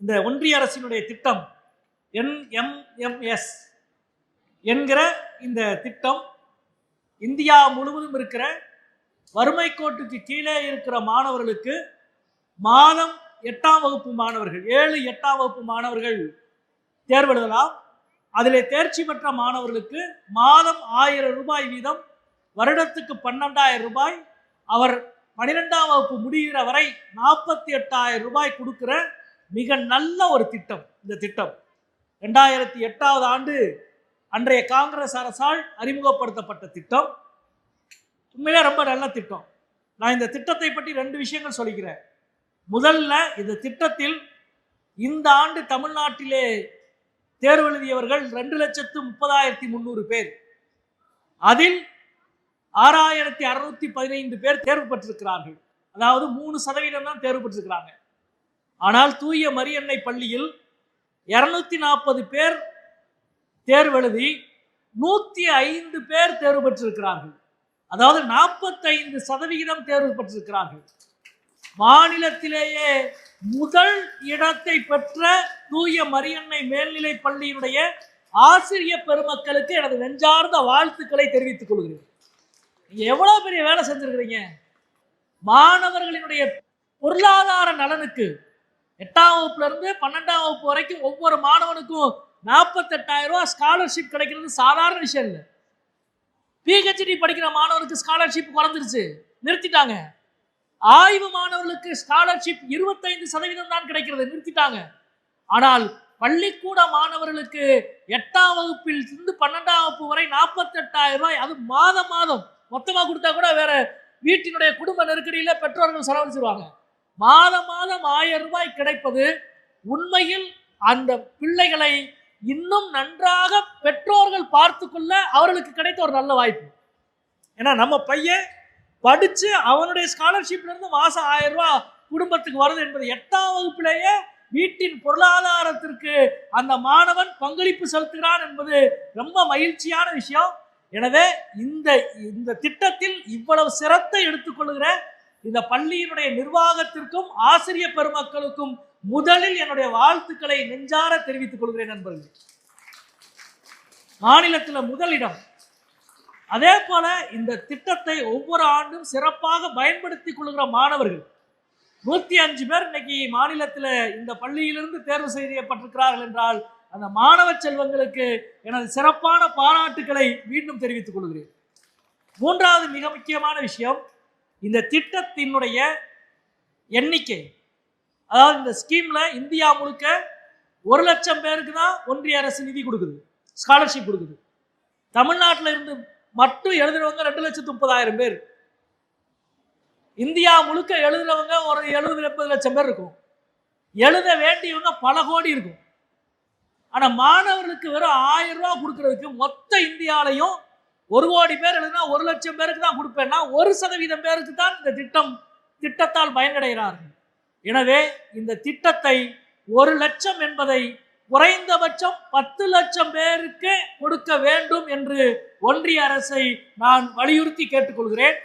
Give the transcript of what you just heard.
இந்த ஒன்றிய அரசினுடைய திட்டம் என்எம்எம்எஸ் என்கிற இந்த திட்டம் இந்தியா முழுவதும் இருக்கிற வறுமை கோட்டுக்கு கீழே இருக்கிற மாணவர்களுக்கு மாதம் எட்டாம் வகுப்பு மாணவர்கள் ஏழு எட்டாம் வகுப்பு மாணவர்கள் தேர்வெழுதலாம் அதில் தேர்ச்சி பெற்ற மாணவர்களுக்கு மாதம் ஆயிரம் ரூபாய் வீதம் வருடத்துக்கு பன்னெண்டாயிரம் ரூபாய் அவர் பன்னிரெண்டாம் வகுப்பு முடிகிற வரை நாற்பத்தி எட்டாயிரம் ரூபாய் கொடுக்கிற மிக நல்ல ஒரு திட்டம் இந்த திட்டம். ரெண்டாயிரத்தி எட்டாவது ஆண்டு அன்றைய காங்கிரஸ் அரசால் அறிமுகப்படுத்தப்பட்ட திட்டம். உண்மையிலே ரொம்ப நல்ல திட்டம். நான் இந்த திட்டத்தை பற்றி ரெண்டு விஷயங்கள் சொல்லிக்கிறேன். முதல்ல இந்த திட்டத்தில் இந்த ஆண்டு தமிழ்நாட்டிலே தேர்வு எழுதியவர்கள் ரெண்டு லட்சத்து முப்பதாயிரத்தி முந்நூறு பேர். அதில் ஆறாயிரத்தி அறுநூத்தி பதினைந்து பேர் தேர்வு பெற்றிருக்கிறார்கள். அதாவது மூணு சதவீதம் தான் தேர்வு பெற்றிருக்கிறாங்க. ஆனால் தூய மரியன்னை பள்ளியில் இரநூத்தி நாற்பது பேர் தேர்வெழுதி நூற்றி ஐந்து பேர் தேர்வு பெற்றிருக்கிறார்கள். அதாவது நாற்பத்தைந்து சதவிகிதம் தேர்வு பெற்றிருக்கிறார்கள். மாநிலத்திலேயே முதல் இடத்தை பெற்ற தூய மரியன்னை மேல்நிலை பள்ளியினுடைய ஆசிரிய பெருமக்களுக்கு எனது நெஞ்சார்ந்த வாழ்த்துக்களை தெரிவித்துக் கொள்கிறேன். நீங்க எவ்வளவு பெரிய வேலை செஞ்சிருக்கிறீங்க? மாணவர்களினுடைய பொருளாதார நலனுக்கு எட்டாம் வகுப்புல இருந்து பன்னெண்டாம் வகுப்பு வரைக்கும் ஒவ்வொரு மாணவனுக்கும் நாற்பத்தெட்டாயிரம் ரூபா ஸ்காலர்ஷிப் கிடைக்கிறது சாதாரண விஷயம் இல்லை. பிஹெச்டி படிக்கிற மாணவனுக்கு ஸ்காலர்ஷிப் குறைஞ்சிருச்சு. நிறுத்திட்டாங்க. ஆய்வு மாணவர்களுக்கு ஸ்காலர்ஷிப் இருபத்தைந்து சதவீதம் தான் கிடைக்கிறது. நிறுத்திட்டாங்க. ஆனால் பள்ளிக்கூட மாணவர்களுக்கு எட்டாம் வகுப்பில் இருந்து பன்னெண்டாம் வகுப்பு வரை நாற்பத்தெட்டாயிரம் ரூபாய் அது மாதம் மாதம். மொத்தமாக கொடுத்தா கூட வேற வீட்டினுடைய குடும்ப நெருக்கடியில் பெற்றோர்கள் செலவழிச்சிருவாங்க. மாதம் மாதம் ஆயிரம் ரூபாய் கிடைப்பது உண்மையில் அந்த பிள்ளைகளை இன்னும் நன்றாக பெற்றோர்கள் பார்த்துக்கொள்ள அவர்களுக்கு கிடைத்த ஒரு நல்ல வாய்ப்பு. ஏன்னா நம்ம பையன் படிச்சு அவனுடைய ஸ்காலர்ஷிப்ல இருந்து மாசம் ஆயிரம் ரூபாய் குடும்பத்துக்கு வருது என்பது எட்டாம் வகுப்பிலேயே வீட்டின் பொருளாதாரத்திற்கு அந்த மாணவன் பங்களிப்பு செலுத்துகிறான் என்பது ரொம்ப மகிழ்ச்சியான விஷயம். எனவே இந்த இந்த திட்டத்தில் இவ்வளவு சிரத்தை எடுத்துக்கொள்கிற இந்த பள்ளியினுடைய நிர்வாகத்திற்கும் ஆசிரிய பெருமக்களுக்கும் முதலில் என்னுடைய வாழ்த்துக்களை நெஞ்சார தெரிவித்துக் கொள்கிறேன் நண்பர்கள். மாநிலத்தில் முதலிடம். அதே போல இந்த திட்டத்தை ஒவ்வொரு ஆண்டும் சிறப்பாக பயன்படுத்திக் கொள்கிற மாணவர்கள் நூத்தி அஞ்சு பேர் இன்னைக்கு மாநிலத்தில் இந்த பள்ளியிலிருந்து தேர்வு செய்யப்பட்டிருக்கிறார்கள் என்றால் அந்த மாணவ செல்வங்களுக்கு எனது சிறப்பான பாராட்டுக்களை மீண்டும் தெரிவித்துக் கொள்கிறேன். மூன்றாவது மிக முக்கியமான விஷயம் இந்த திட்டத்தினுடைய எண்ணிக்கை. அதாவது இந்த ஸ்கீம்ல இந்தியா முழுக்க ஒரு லட்சம் பேருக்கு தான் ஒன்றிய அரசு நிதி கொடுக்குது ஸ்காலர்ஷிப் கொடுக்குது. தமிழ்நாட்டில் இருந்து மட்டும் எழுதுறவங்க ரெண்டு லட்சத்து முப்பதாயிரம் பேர். இந்தியா முழுக்க எழுதுறவங்க ஒரு எழுபது எண்பது லட்சம் பேர் இருக்கும். எழுத வேண்டியவங்க பல கோடி இருக்கும். ஆனால் மாணவர்களுக்கு வெறும் ஆயிரம் ரூபா கொடுக்கறதுக்கு மொத்த இந்தியாலையும் ஒரு கோடி பேர் எழுதுனா ஒரு லட்சம் பேருக்கு தான் கொடுப்பேன்னா ஒரு சதவீதம் பேருக்கு தான் இந்த திட்டம் திட்டத்தால் பயனடைகிறார்கள். எனவே இந்த திட்டத்தை ஒரு லட்சம் என்பதை குறைந்தபட்சம் பத்து லட்சம் பேருக்கு கொடுக்க வேண்டும் என்று ஒன்றிய அரசை நான் வலியுறுத்தி கேட்டுக்கொள்கிறேன்.